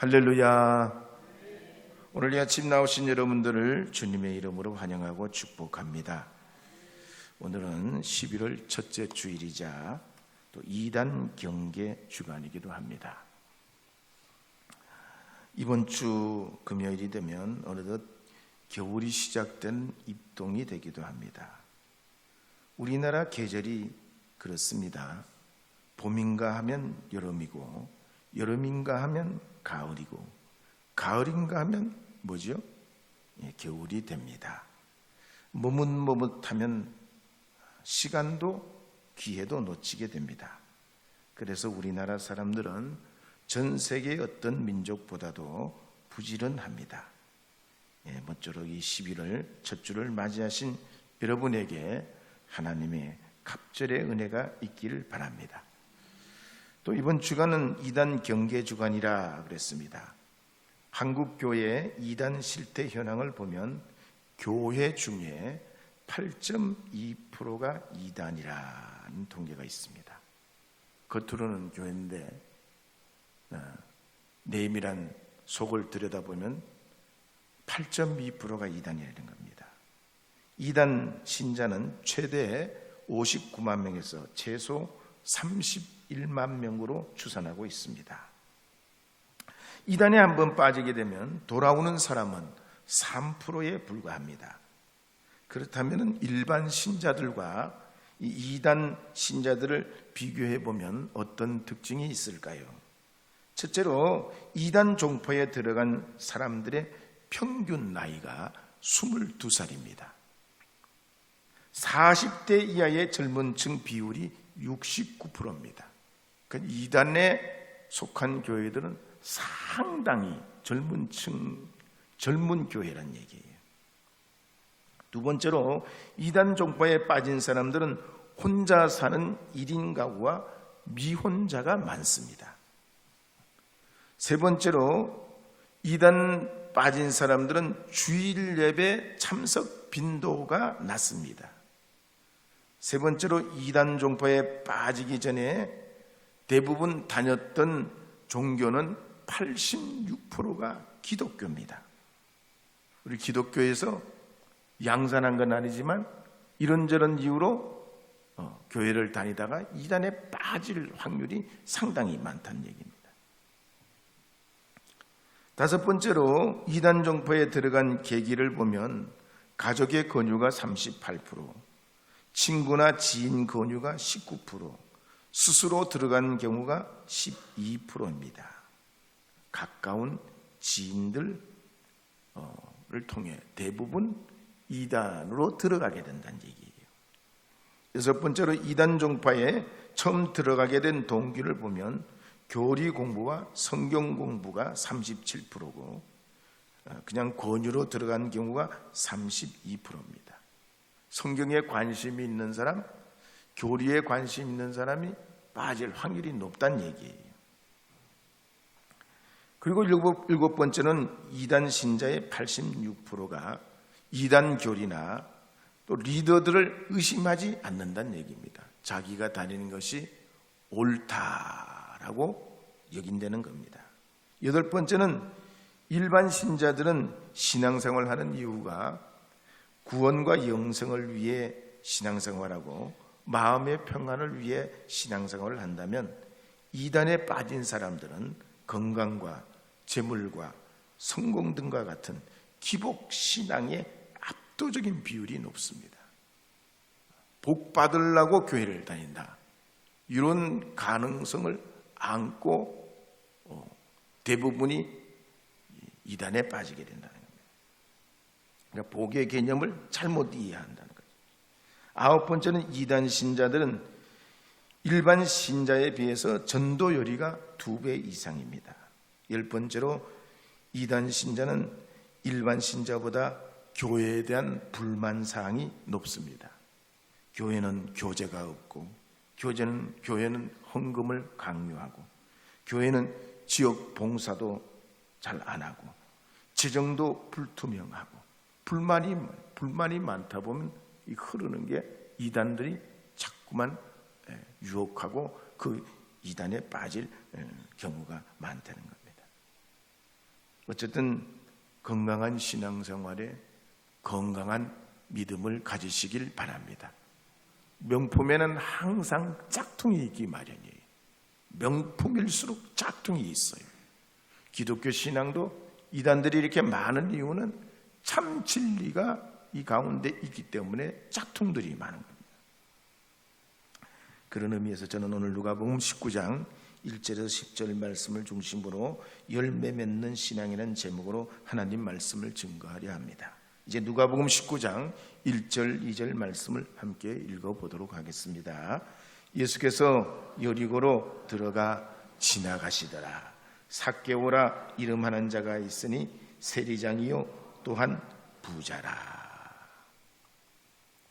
할렐루야. 오늘 이 아침 나오신 여러분들을 주님의 이름으로 환영하고 축복합니다. 오늘은 11월 첫째 주일이자 또 2단 경계 주간이기도 합니다. 이번 주 금요일이 되면 어느덧 겨울이 시작된 입동이 되기도 합니다. 우리나라 계절이 그렇습니다. 봄인가 하면 여름이고 여름인가 하면 가을이고 가을인가 하면 뭐죠? 예, 겨울이 됩니다. 머뭇머뭇하면 시간도 기회도 놓치게 됩니다. 그래서 우리나라 사람들은 전 세계의 어떤 민족보다도 부지런합니다. 예, 모쪼록 이 11월 첫 주를 맞이하신 여러분에게 하나님의 갑절의 은혜가 있기를 바랍니다. 또 이번 주간은 2단 경계 주간이라 그랬습니다. 한국 교회의 2단 실태 현황을 보면 교회 중에 8.2%가 2단이라는 통계가 있습니다. 겉으로는 교회인데 어, 내밀한 속을 들여다보면 8.2%가 2단이라는 겁니다. 2단 신자는 최대 59만 명에서 최소 31만 명으로 추산하고 있습니다. 이단에 한번 빠지게 되면 돌아오는 사람은 3%에 불과합니다. 그렇다면 일반 신자들과 이 이단 신자들을 비교해 보면 어떤 특징이 있을까요? 첫째로 이단 종포에 들어간 사람들의 평균 나이가 22살입니다. 40대 이하의 젊은 층 비율이 69%입니다. 그러니까 이단에 속한 교회들은 상당히 젊은 층, 젊은 교회란 얘기예요. 두 번째로 이단 종파에 빠진 사람들은 혼자 사는 1인 가구와 미혼자가 많습니다. 세 번째로 이단 빠진 사람들은 주일 예배 참석 빈도가 낮습니다. 세 번째로 이단 종파에 빠지기 전에 대부분 다녔던 종교는 86%가 기독교입니다. 우리 기독교에서 양산한 건 아니지만 이런저런 이유로 어, 교회를 다니다가 이단에 빠질 확률이 상당히 많다는 얘기입니다. 다섯 번째로 이단 종포에 들어간 계기를 보면 가족의 권유가 38%, 친구나 지인 권유가 19%, 스스로 들어간 경우가 12%입니다. 가까운 지인들을 통해 대부분 이단으로 들어가게 된다는 얘기예요. 여섯 번째로 이단 종파에 처음 들어가게 된 동기를 보면 교리 공부와 성경 공부가 37%고 그냥 권유로 들어간 경우가 32%입니다. 성경에 관심이 있는 사람, 교리에 관심 있는 사람이 빠질 확률이 높다는 얘기예요. 그리고 일곱, 일곱 번째는 이단 신자의 86%가 이단 교리나 또 리더들을 의심하지 않는다는 얘기입니다. 자기가 다니는 것이 옳다라고 여긴다는 겁니다. 여덟 번째는 일반 신자들은 신앙생활 하는 이유가 구원과 영성을 위해 신앙생활하고 마음의 평안을 위해 신앙생활을 한다면 이단에 빠진 사람들은 건강과 재물과 성공 등과 같은 기복 신앙의 압도적인 비율이 높습니다. 복 받으려고 교회를 다닌다. 이런 가능성을 안고 어, 대부분이 이단에 빠지게 된다는 겁니다. 그러니까 복의 개념을 잘못 이해한다는 거죠. 아홉 번째는 이단 신자들은 일반 신자에 비해서 전도 열의가 두 배 이상입니다. 열 번째로 이단 신자는 일반 신자보다 교회에 대한 불만 사항이 높습니다. 교회는 교제가 없고 교제는 교회는 헌금을 강요하고 교회는 지역 봉사도 잘 안 하고 재정도 불투명하고 불만이 불만이 많다 보면 이 흐르는 게 이단들이 자꾸만 유혹하고 그 이단에 빠질 경우가 많다는 겁니다. 어쨌든 건강한 신앙생활에 건강한 믿음을 가지시길 바랍니다. 명품에는 항상 짝퉁이 있기 마련이에요. 명품일수록 짝퉁이 있어요. 기독교 신앙도 이단들이 이렇게 많은 이유는 참 진리가 이 가운데 있기 때문에 짝퉁들이 많은 겁니다. 그런 의미에서 저는 오늘 누가복음 19장 1절에서 10절 말씀을 중심으로 열매 맺는 신앙이라는 제목으로 하나님 말씀을 증거하려 합니다. 이제 누가복음 19장 1절 2절 말씀을 함께 읽어 보도록 하겠습니다. 예수께서 여리고로 들어가 지나가시더라. 삭개오라 이름하는 자가 있으니 세리장이요 또한 부자라.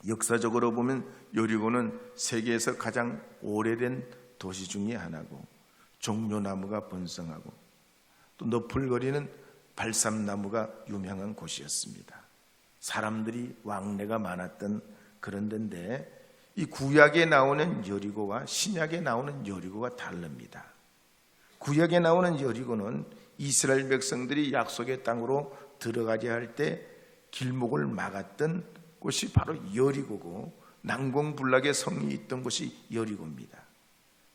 역사적으로 보면 여리고는 세계에서 가장 오래된 도시 중의 하나고 종묘나무가 번성하고 또 너풀거리는 발삼나무가 유명한 곳이었습니다. 사람들이 왕래가 많았던 그런 데인데 이 구약에 나오는 여리고와 신약에 나오는 여리고가 다릅니다. 구약에 나오는 여리고는 이스라엘 백성들이 약속의 땅으로 들어가려 할 때 길목을 막았던 곳이 바로 여리고고 난공불락의 성이 있던 곳이 여리고입니다.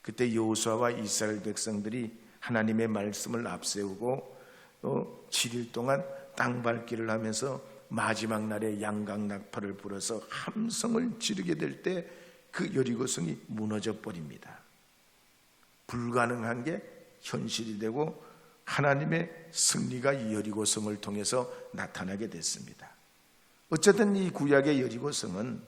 그때 여호수아와 이스라엘 백성들이 하나님의 말씀을 앞세우고 또 7일 동안 땅 밟기를 하면서 마지막 날에 양각 낙파를 불어서 함성을 지르게 될 때 그 여리고 성이 무너져 버립니다. 불가능한 게 현실이 되고 하나님의 승리가 여리고 성을 통해서 나타나게 됐습니다. 어쨌든 이 구약의 여리고성은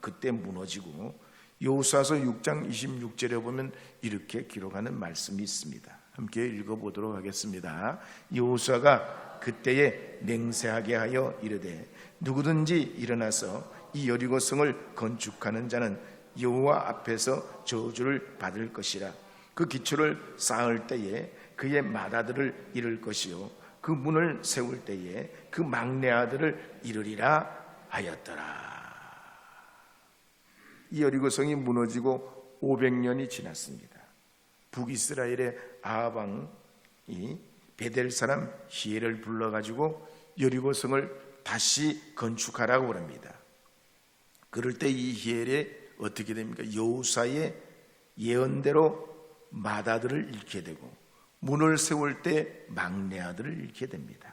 그때 무너지고 여호수아서 6장 26절에 보면 이렇게 기록하는 말씀이 있습니다. 함께 읽어보도록 하겠습니다. 여호수아가 그때에 맹세하게 하여 이르되 누구든지 일어나서 이 여리고성을 건축하는 자는 여호와 앞에서 저주를 받을 것이라 그 기초를 쌓을 때에 그의 맏아들을 잃을 것이요 그 문을 세울 때에 그 막내 아들을 잃으리라 하였더라. 이 여리고성이 무너지고 500년이 지났습니다. 북이스라엘의 아방이 베델 사람 히엘을 불러가지고 여리고성을 다시 건축하라고 그럽니다. 그럴 때 이 히엘이 어떻게 됩니까? 여우사의 예언대로 맏아들을 잃게 되고 문을 세울 때 막내 아들을 잃게 됩니다.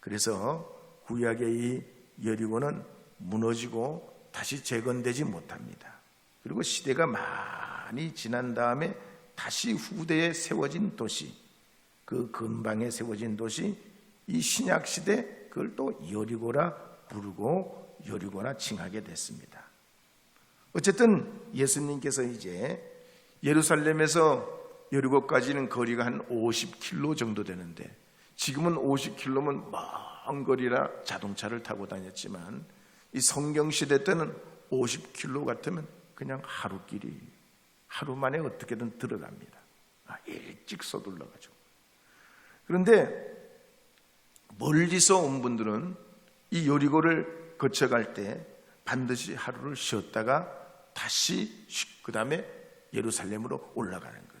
그래서 구약의 이 여리고는 무너지고 다시 재건되지 못합니다. 그리고 시대가 많이 지난 다음에 다시 후대에 세워진 도시, 그 근방에 세워진 도시, 이 신약 시대 그걸 또 여리고라 부르고 여리고라 칭하게 됐습니다. 어쨌든 예수님께서 이제 예루살렘에서 여리고까지는 거리가 한 50km 정도 되는데 지금은 50km면 먼 거리라 자동차를 타고 다녔지만 이 성경 시대 때는 50km 같으면 그냥 하루길이 하루 만에 어떻게든 들어갑니다. 아, 일찍 서둘러 가지고. 그런데 멀리서 온 분들은 이 요리고를 거쳐갈 때 반드시 하루를 쉬었다가 다시 그 다음에 예루살렘으로 올라가는 거예요.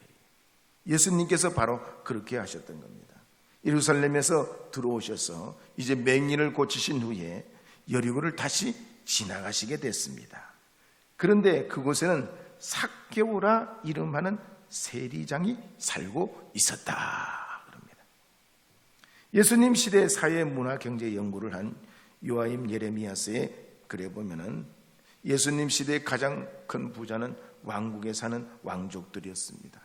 예수님께서 바로 그렇게 하셨던 겁니다. 예루살렘에서 들어오셔서 이제 맹인을 고치신 후에 여리고를 다시 지나가시게 됐습니다. 그런데 그곳에는 삭개오라 이름하는 세리장이 살고 있었다. 그럽니다. 예수님 시대 사회 문화 경제 연구를 한 요아임 예레미야스의 글에 보면은 예수님 시대의 가장 큰 부자는 왕국에 사는 왕족들이었습니다.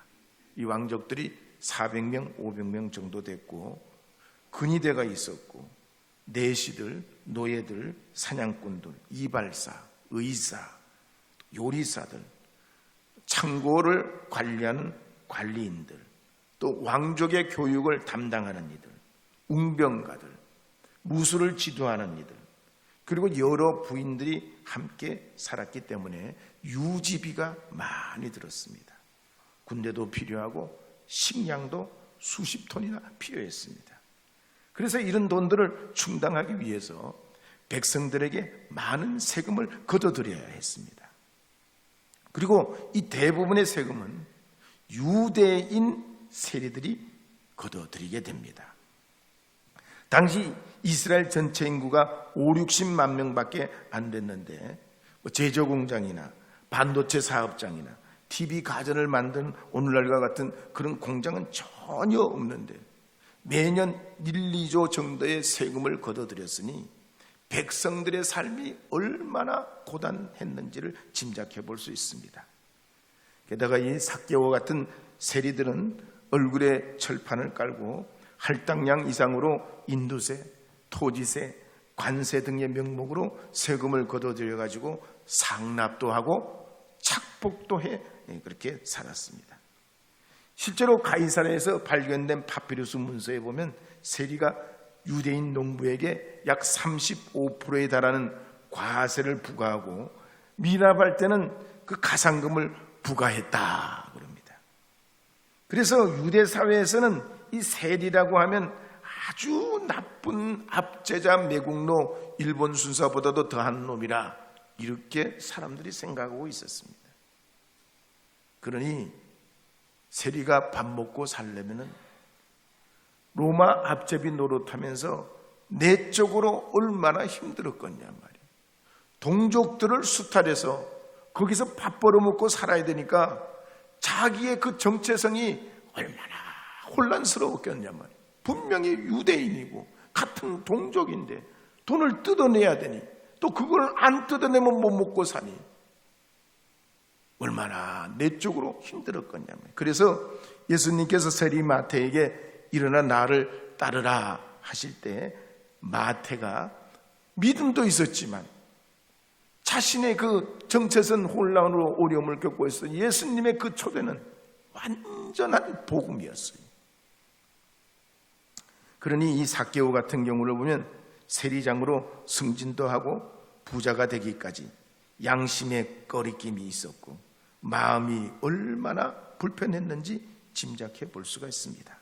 이 왕족들이 400명, 500명 정도 됐고 근위대가 있었고 내시들, 노예들, 사냥꾼들, 이발사, 의사, 요리사들, 창고를 관리하는 관리인들, 또 왕족의 교육을 담당하는 이들, 웅병가들, 무술을 지도하는 이들, 그리고 여러 부인들이 함께 살았기 때문에 유지비가 많이 들었습니다. 군대도 필요하고 식량도 수십 톤이나 필요했습니다. 그래서 이런 돈들을 충당하기 위해서 백성들에게 많은 세금을 걷어들여야 했습니다. 그리고 이 대부분의 세금은 유대인 세리들이 걷어들이게 됩니다. 당시 이스라엘 전체 인구가 5, 60만 명밖에 안 됐는데 뭐 제조 공장이나 반도체 사업장이나 TV 가전을 만든 오늘날과 같은 그런 공장은 전혀 없는데 매년 1, 2조 정도의 세금을 걷어들였으니 백성들의 삶이 얼마나 고단했는지를 짐작해 볼 수 있습니다. 게다가 이 삭개와 같은 세리들은 얼굴에 철판을 깔고 할당량 이상으로 인두세, 토지세, 관세 등의 명목으로 세금을 걷어들여 가지고 상납도 하고 착복도 해 예, 그렇게 살았습니다. 실제로 가이사라에서 발견된 파피루스 문서에 보면 세리가 유대인 농부에게 약 35%에 달하는 과세를 부과하고 미납할 때는 그 가상금을 부과했다 그럽니다. 그래서 유대 사회에서는 이 세리라고 하면 아주 나쁜 압제자 매국노 일본 순사보다도 더한 놈이라 이렇게 사람들이 생각하고 있었습니다. 그러니 세리가 밥 먹고 살려면은 로마 앞제비 노릇하면서 내적으로 얼마나 힘들었겠냐 말이에요. 동족들을 수탈해서 거기서 밥 벌어먹고 살아야 되니까 자기의 그 정체성이 얼마나 혼란스러웠겠냐 말이에요. 분명히 유대인이고 같은 동족인데 돈을 뜯어내야 되니 또 그걸 안 뜯어내면 못 먹고 사니 얼마나 내적으로 힘들었겠냐 말이에요. 그래서 예수님께서 세리 마태에게 일어나 나를 따르라 하실 때 마태가 믿음도 있었지만 자신의 그 정체성 혼란으로 어려움을 겪고 있어 예수님의 그 초대는 완전한 복음이었어요. 그러니 이 사개오 같은 경우를 보면 세리장으로 승진도 하고 부자가 되기까지 양심의 꺼리낌이 있었고 마음이 얼마나 불편했는지 짐작해 볼 수가 있습니다.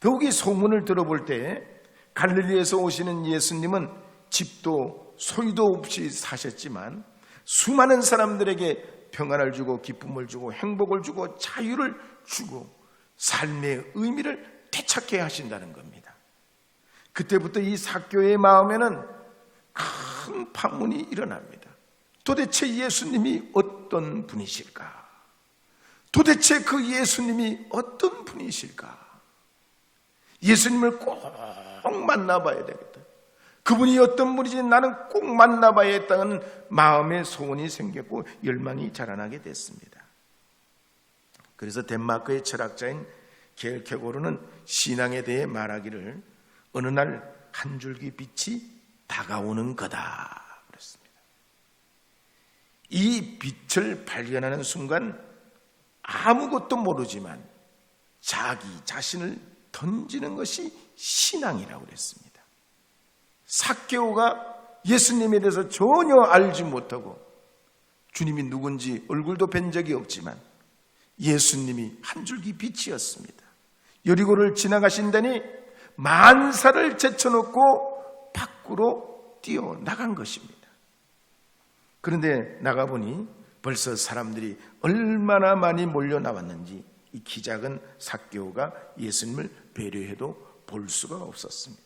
더욱이 소문을 들어볼 때 갈릴리에서 오시는 예수님은 집도 소유도 없이 사셨지만 수많은 사람들에게 평안을 주고 기쁨을 주고 행복을 주고 자유를 주고 삶의 의미를 되찾게 하신다는 겁니다. 그때부터 이 사교의 마음에는 큰 판문이 일어납니다. 도대체 예수님이 어떤 분이실까? 도대체 그 예수님이 어떤 분이실까? 예수님을 꼭 만나봐야 되겠다. 그분이 어떤 분인지 나는 꼭 만나봐야 했다는 마음의 소원이 생겼고 열망이 자라나게 됐습니다. 그래서 덴마크의 철학자인 겔케고르는 신앙에 대해 말하기를 어느 날 한 줄기 빛이 다가오는 거다. 이 빛을 발견하는 순간 아무것도 모르지만 자기 자신을 던지는 것이 신앙이라고 그랬습니다. 사개오가 예수님에 대해서 전혀 알지 못하고 주님이 누군지 얼굴도 뵌 적이 없지만 예수님이 한 줄기 빛이었습니다. 여리고를 지나가신다니 만사를 제쳐놓고 밖으로 뛰어 나간 것입니다. 그런데 나가보니 벌써 사람들이 얼마나 많이 몰려 나왔는지 이 기작은 사개오가 예수님을 배려해도 볼 수가 없었습니다.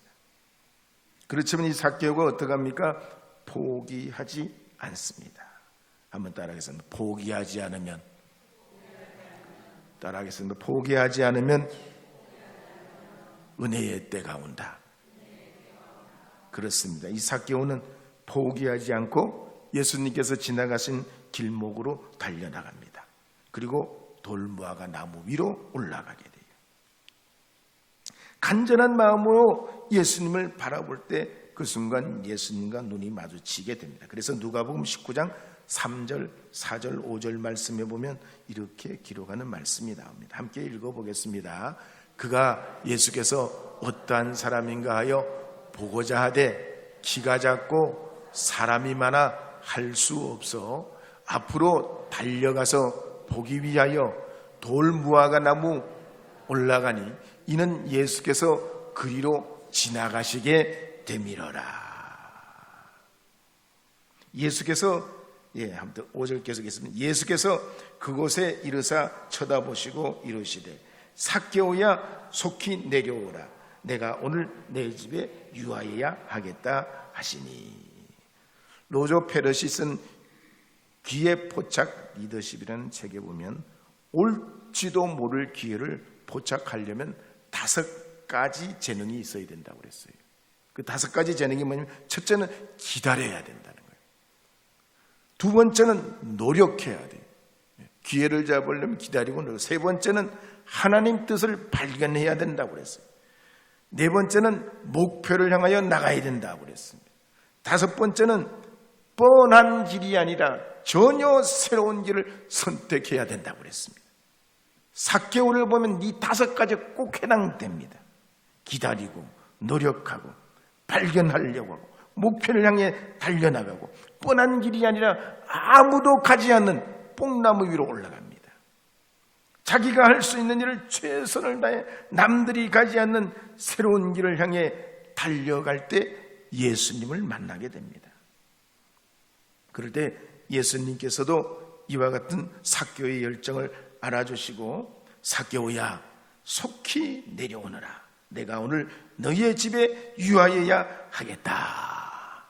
그렇지만 이 사개오가 어떡합니까? 포기하지 않습니다. 한번 따라하겠습니다. 포기하지 않으면 따라하겠습니다. 포기하지 않으면 은혜의 때가 온다. 그렇습니다. 이 사개오는 포기하지 않고 예수님께서 지나가신 길목으로 달려나갑니다. 그리고 돌무화과 나무 위로 올라가게 돼요. 간절한 마음으로 예수님을 바라볼 때 그 순간 예수님과 눈이 마주치게 됩니다. 그래서 누가복음 19장 3절, 4절, 5절 말씀에 보면 이렇게 기록하는 말씀이 나옵니다. 함께 읽어보겠습니다. 그가 예수께서 어떠한 사람인가 하여 보고자 하되 키가 작고 사람이 많아 할 수 없어 앞으로 달려가서 보기 위하여 돌 무화과 나무 올라가니 이는 예수께서 그리로 지나가시게 되밀어라. 예수께서 예, 아무튼 5절 계속했습니다. 예수께서 그곳에 이르사 쳐다보시고 이르시되 삭개오야 속히 내려오라. 내가 오늘 내 집에 유하여야 하겠다 하시니 로조 페럿이 쓴 귀의 포착 리더십이라는 책에 보면 올지도 모를 기회를 포착하려면 다섯 가지 재능이 있어야 된다고 그랬어요. 그 다섯 가지 재능이 뭐냐면 첫째는 기다려야 된다는 거예요. 두 번째는 노력해야 돼요. 기회를 잡으려면 기다리고 노력. 세 번째는 하나님 뜻을 발견해야 된다고 그랬어요. 네 번째는 목표를 향하여 나가야 된다고 그랬습니다. 다섯 번째는 뻔한 길이 아니라 전혀 새로운 길을 선택해야 된다고 그랬습니다. 사개월을 보면 이 다섯 가지 꼭 해당됩니다. 기다리고 노력하고 발견하려고 하고 목표를 향해 달려나가고 뻔한 길이 아니라 아무도 가지 않는 뽕나무 위로 올라갑니다. 자기가 할 수 있는 일을 최선을 다해 남들이 가지 않는 새로운 길을 향해 달려갈 때 예수님을 만나게 됩니다. 그럴 때 예수님께서도 이와 같은 사교의 열정을 알아주시고 사교야 속히 내려오너라. 내가 오늘 너희의 집에 유하여야 하겠다.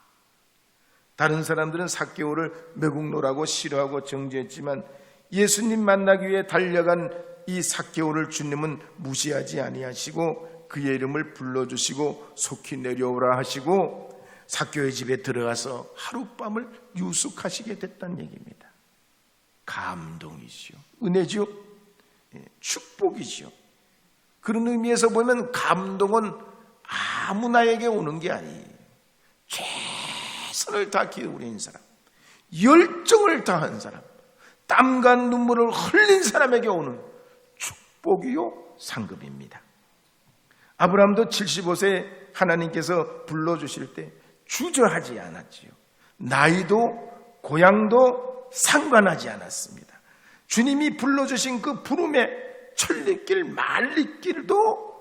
다른 사람들은 사개오를 매국노라고 싫어하고 정죄했지만 예수님 만나기 위해 달려간 이 사개오를 주님은 무시하지 아니하시고 그의 이름을 불러주시고 속히 내려오라 하시고 사개오의 집에 들어가서 하룻밤을 유숙하시게 됐다는 얘기입니다. 감동이지요. 은혜지요. 예, 축복이지요. 그런 의미에서 보면 감동은 아무나에게 오는 게 아니에요. 최선을 다 기울인 사람, 열정을 다한 사람, 땀과 눈물을 흘린 사람에게 오는 축복이요 상급입니다. 아브라함도 75세 하나님께서 불러주실 때 주저하지 않았지요. 나이도 고향도 상관하지 않았습니다. 주님이 불러주신 그 부름의 천리길 말리길도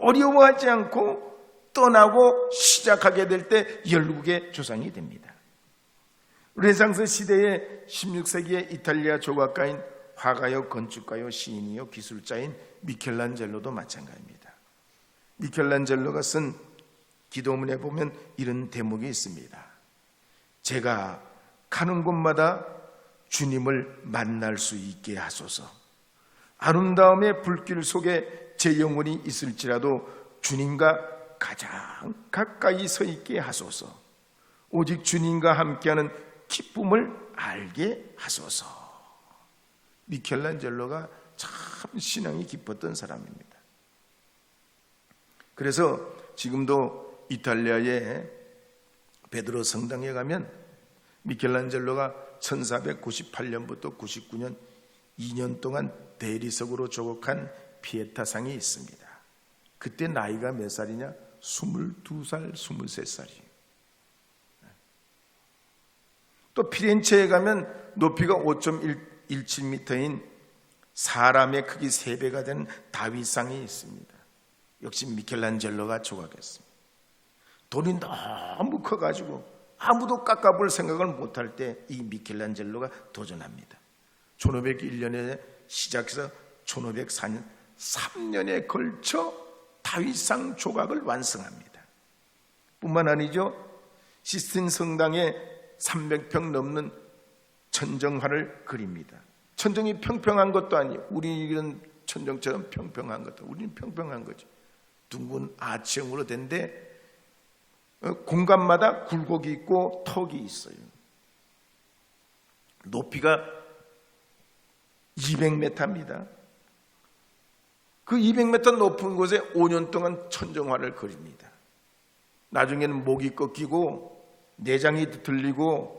어려워하지 않고 떠나고 시작하게 될 때 열국의 조상이 됩니다. 르네상스 시대의 16세기의 이탈리아 조각가인 화가요, 건축가요, 시인이요, 기술자인 미켈란젤로도 마찬가지입니다. 미켈란젤로가 쓴 기도문에 보면 이런 대목이 있습니다. 제가 가는 곳마다 주님을 만날 수 있게 하소서. 아름다움의 불길 속에 제 영혼이 있을지라도 주님과 가장 가까이 서 있게 하소서. 오직 주님과 함께하는 기쁨을 알게 하소서. 미켈란젤로가 참 신앙이 깊었던 사람입니다. 그래서 지금도 이탈리아의 베드로 성당에 가면 미켈란젤로가 1498년부터 99년 2년 동안 대리석으로 조각한 피에타상이 있습니다. 그때 나이가 몇 살이냐? 22살, 23살이에요. 또 피렌체에 가면 높이가 5.17m인 사람의 크기 3배가 되는 다윗상이 있습니다. 역시 미켈란젤로가 조각했습니다. 돈이 너무 커가지고 아무도 깎아볼 생각을 못할 때 이 미켈란젤로가 도전합니다. 1501년에 시작해서 1504년 3년에 걸쳐 다윗상 조각을 완성합니다. 뿐만 아니죠. 시스틴 성당에 300평 넘는 천정화를 그립니다. 천정이 평평한 것도 아니에요. 우리 이런 천정처럼 평평한 것도 우리는 평평한 거죠. 둥근 아치형으로 된데 어, 공간마다 굴곡이 있고 턱이 있어요. 높이가 200m입니다. 그 200m 높은 곳에 5년 동안 천정화를 그립니다. 나중에는 목이 꺾이고 내장이 들리고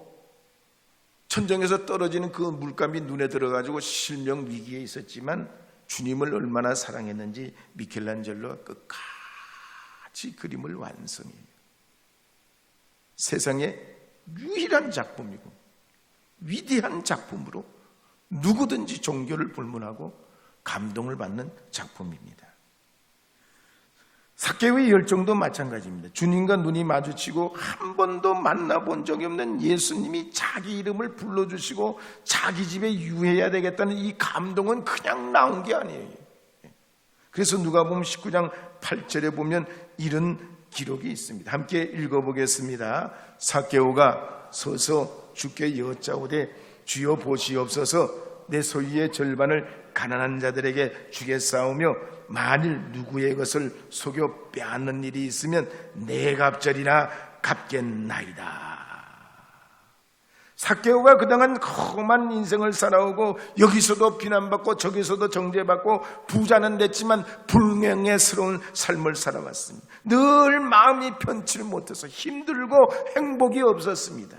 천정에서 떨어지는 그 물감이 눈에 들어가지고 실명 위기에 있었지만 주님을 얼마나 사랑했는지 미켈란젤로가 끝까지 그림을 완성해요. 세상의 유일한 작품이고 위대한 작품으로 누구든지 종교를 불문하고 감동을 받는 작품입니다. 사케의 열정도 마찬가지입니다. 주님과 눈이 마주치고 한 번도 만나본 적이 없는 예수님이 자기 이름을 불러주시고 자기 집에 유해야 되겠다는 이 감동은 그냥 나온 게 아니에요. 그래서 누가 보면 19장 8절에 보면 이런 기록이 있습니다. 함께 읽어보겠습니다. 사개오가 서서 주께 여짜오되 주여 보시옵소서 내 소유의 절반을 가난한 자들에게 주겠사오며 만일 누구의 것을 속여 빼앗는 일이 있으면 내 갑절이나 갚겠나이다. 사케오가 그동안 험한 인생을 살아오고 여기서도 비난받고 저기서도 정죄받고 부자는 됐지만 불명예스러운 삶을 살아왔습니다. 늘 마음이 편치를 못해서 힘들고 행복이 없었습니다.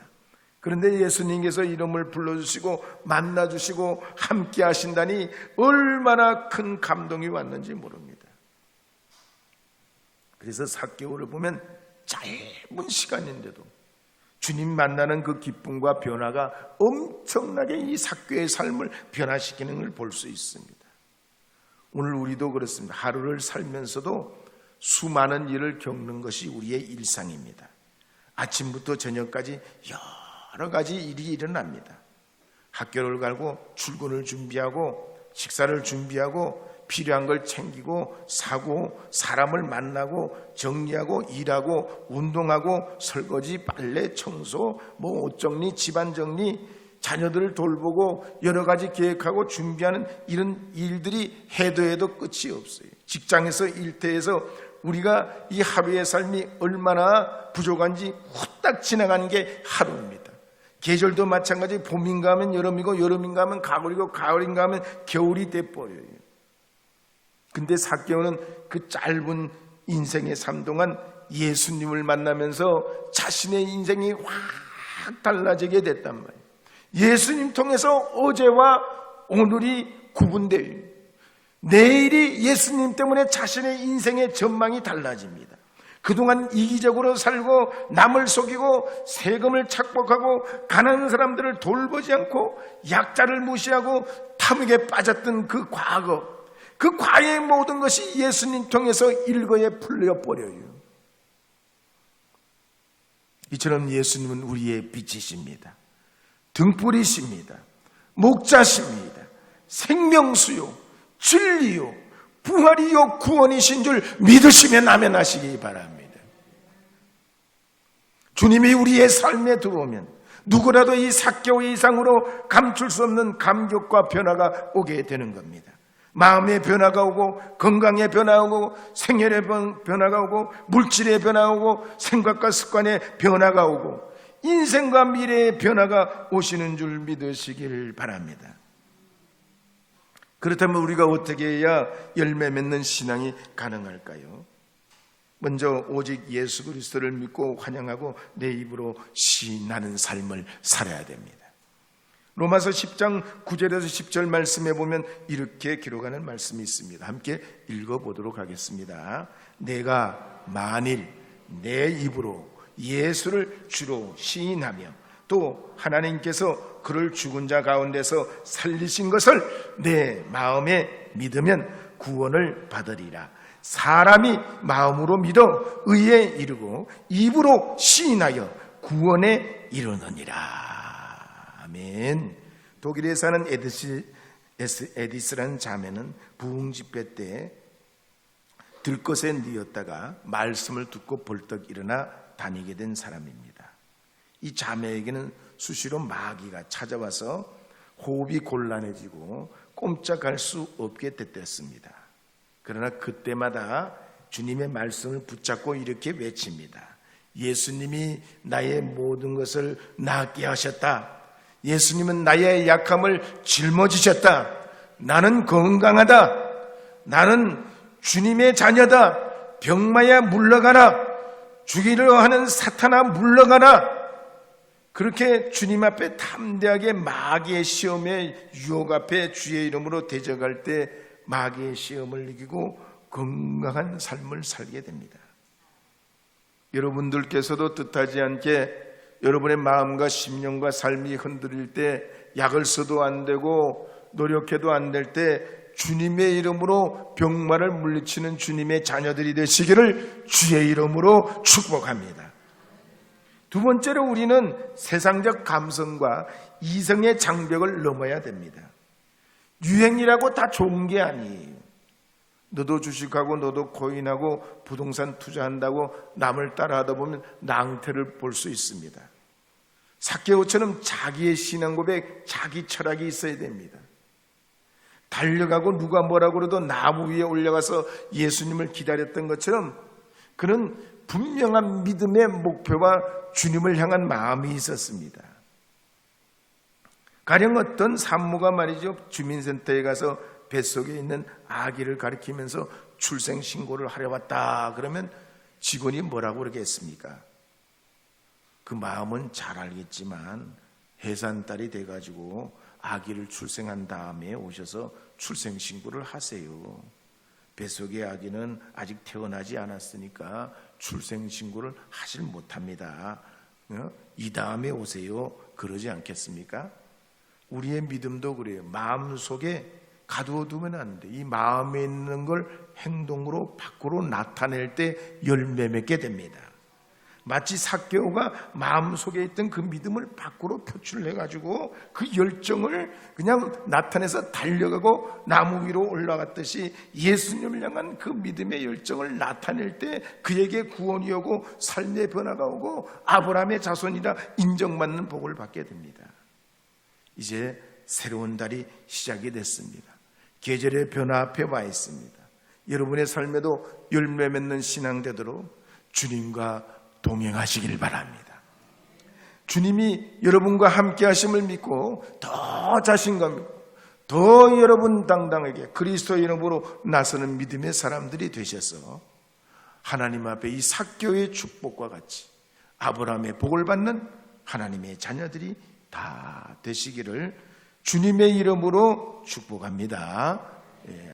그런데 예수님께서 이름을 불러주시고 만나주시고 함께 하신다니 얼마나 큰 감동이 왔는지 모릅니다. 그래서 사개오를 보면 짧은 시간인데도 주님 만나는 그 기쁨과 변화가 엄청나게 이 사교의 삶을 변화시키는 걸 볼 수 있습니다. 오늘 우리도 그렇습니다. 하루를 살면서도 수많은 일을 겪는 것이 우리의 일상입니다. 아침부터 저녁까지 여러 가지 일이 일어납니다. 학교를 가고 출근을 준비하고 식사를 준비하고 필요한 걸 챙기고 사고 사람을 만나고 정리하고 일하고 운동하고 설거지 빨래 청소 뭐 옷 정리 집안 정리 자녀들을 돌보고 여러 가지 계획하고 준비하는 이런 일들이 해도 해도 끝이 없어요. 직장에서 일터에서 우리가 이 하루의 삶이 얼마나 부족한지 후딱 지나가는 게 하루입니다. 계절도 마찬가지 봄인가 하면 여름이고 여름인가 하면 가을이고 가을인가 하면 겨울이 돼버려요. 근데 사개오는 그 짧은 인생의 삶 동안 예수님을 만나면서 자신의 인생이 확 달라지게 됐단 말이에요. 예수님 통해서 어제와 오늘이 구분돼요. 내일이 예수님 때문에 자신의 인생의 전망이 달라집니다. 그동안 이기적으로 살고 남을 속이고 세금을 착복하고 가난한 사람들을 돌보지 않고 약자를 무시하고 탐욕에 빠졌던 그 과거 그 과의 모든 것이 예수님 통해서 일거에 풀려버려요. 이처럼 예수님은 우리의 빛이십니다. 등불이십니다. 목자십니다. 생명수요, 진리요, 부활이요, 구원이신 줄 믿으시면 아멘하시기 바랍니다. 주님이 우리의 삶에 들어오면 누구라도 이 사개월 이상으로 감출 수 없는 감격과 변화가 오게 되는 겁니다. 마음의 변화가 오고 건강의 변화가 오고 생혈의 변화가 오고 물질의 변화가 오고 생각과 습관의 변화가 오고 인생과 미래의 변화가 오시는 줄 믿으시길 바랍니다. 그렇다면 우리가 어떻게 해야 열매 맺는 신앙이 가능할까요? 먼저 오직 예수 그리스도를 믿고 환영하고 내 입으로 시나는 삶을 살아야 됩니다. 로마서 10장 9절에서 10절 말씀에 보면 이렇게 기록하는 말씀이 있습니다. 함께 읽어보도록 하겠습니다. 내가 만일 내 입으로 예수를 주로 시인하며 또 하나님께서 그를 죽은 자 가운데서 살리신 것을 내 마음에 믿으면 구원을 받으리라. 사람이 마음으로 믿어 의에 이르고 입으로 시인하여 구원에 이르느니라. 아멘. 독일에 사는 에디스, 에디스라는 자매는 부흥 집회 때 들것에 뉘었다가 말씀을 듣고 벌떡 일어나 다니게 된 사람입니다. 이 자매에게는 수시로 마귀가 찾아와서 호흡이 곤란해지고 꼼짝할 수 없게 됐습니다. 그러나 그때마다 주님의 말씀을 붙잡고 이렇게 외칩니다. 예수님이 나의 모든 것을 낫게 하셨다. 예수님은 나의 약함을 짊어지셨다. 나는 건강하다. 나는 주님의 자녀다. 병마야 물러가라. 죽이려 하는 사탄아 물러가라. 그렇게 주님 앞에 담대하게 마귀의 시험에 유혹 앞에 주의 이름으로 대적할 때 마귀의 시험을 이기고 건강한 삶을 살게 됩니다. 여러분들께서도 뜻하지 않게 여러분의 마음과 심령과 삶이 흔들릴 때 약을 써도 안 되고 노력해도 안 될 때 주님의 이름으로 병마를 물리치는 주님의 자녀들이 되시기를 주의 이름으로 축복합니다. 두 번째로 우리는 세상적 감성과 이성의 장벽을 넘어야 됩니다. 유행이라고 다 좋은 게 아니에요. 너도 주식하고 너도 코인하고 부동산 투자한다고 남을 따라하다 보면 낭태를 볼 수 있습니다. 사케오처럼 자기의 신앙 고백, 자기 철학이 있어야 됩니다. 달려가고 누가 뭐라고 그래도 나무 위에 올라가서 예수님을 기다렸던 것처럼 그는 분명한 믿음의 목표와 주님을 향한 마음이 있었습니다. 가령 어떤 산모가 말이죠. 주민센터에 가서 뱃속에 있는 아기를 가리키면서 출생 신고를 하려 왔다. 그러면 직원이 뭐라고 그러겠습니까? 그 마음은 잘 알겠지만 해산딸이 돼 가지고 아기를 출생한 다음에 오셔서 출생 신고를 하세요. 뱃속의 아기는 아직 태어나지 않았으니까 출생 신고를 하질 못합니다. 어? 이 다음에 오세요. 그러지 않겠습니까? 우리의 믿음도 그래요. 마음 속에 가두어두면 안 돼. 이 마음에 있는 걸 행동으로 밖으로 나타낼 때 열매 맺게 됩니다. 마치 사개오가 마음 속에 있던 그 믿음을 밖으로 표출해 가지고 그 열정을 그냥 나타내서 달려가고 나무 위로 올라갔듯이 예수님을 향한 그 믿음의 열정을 나타낼 때 그에게 구원이 오고 삶의 변화가 오고 아브라함의 자손이라 인정받는 복을 받게 됩니다. 이제 새로운 달이 시작이 됐습니다. 계절의 변화 앞에 와 있습니다. 여러분의 삶에도 열매 맺는 신앙 되도록 주님과 동행하시길 바랍니다. 주님이 여러분과 함께 하심을 믿고 더 자신감 있고 더 여러분 당당하게 그리스도 이름으로 나서는 믿음의 사람들이 되셔서 하나님 앞에 이 사교의 축복과 같이 아브라함의 복을 받는 하나님의 자녀들이 다 되시기를 주님의 이름으로 축복합니다. 예,